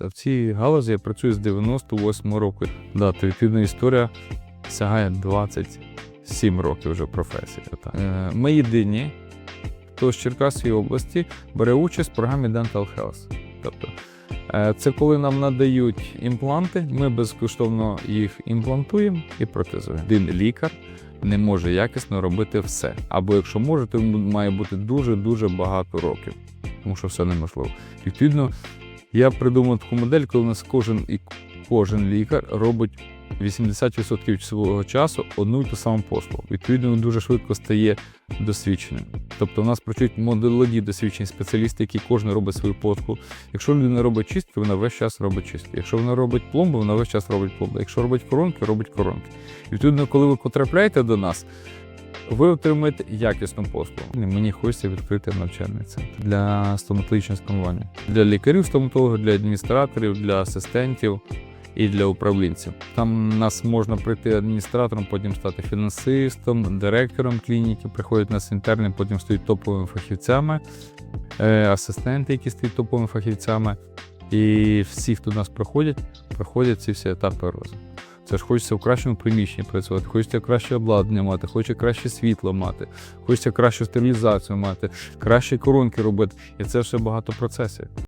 В цій галузі я працюю з 98 року. Да, то відповідно історія сягає 27 років вже професії. Так. Е, Ми єдині, хто з Черкаської області бере участь в програмі Dental Health. Тобто, е, це коли нам надають імпланти, ми безкоштовно їх імплантуємо і протезуємо. Один лікар не може якісно робити все. Або якщо може, то має бути дуже-дуже багато років, тому що все неможливо. Відповідно, я придумав таку модель, коли у нас кожен і кожен лікар робить 80% свого часу одну і ту саму послугу. Відповідно, дуже швидко стає досвідченим. Тобто, у нас працюють молоді досвідчені спеціалісти, які кожен робить свою послугу. Якщо людина робить чистки, вона весь час робить чистки. Якщо вона робить пломбу, вона весь час робить пломбу. Якщо робить коронки, робить коронки. Відповідно, коли ви потрапляєте до нас, ви отримаєте якісну послугу. Мені хочеться відкрити навчальний центр для стоматологічного сканування. Для лікарів, стоматологів, для адміністраторів, для асистентів і для управлінців. Там нас можна прийти адміністратором, потім стати фінансистом, директором клініки. Приходять нас інтерни, потім стають топовими фахівцями, е, асистенти, які стають топовими фахівцями. І всі, хто до нас проходять, проходять ці всі етапи розвитку. Це ж хочеться в кращому приміщенні працювати, хочеться краще обладнання мати, хочеться краще світло мати, хочеться кращу стерилізацію мати, кращі коронки робити. І це все багато процесів.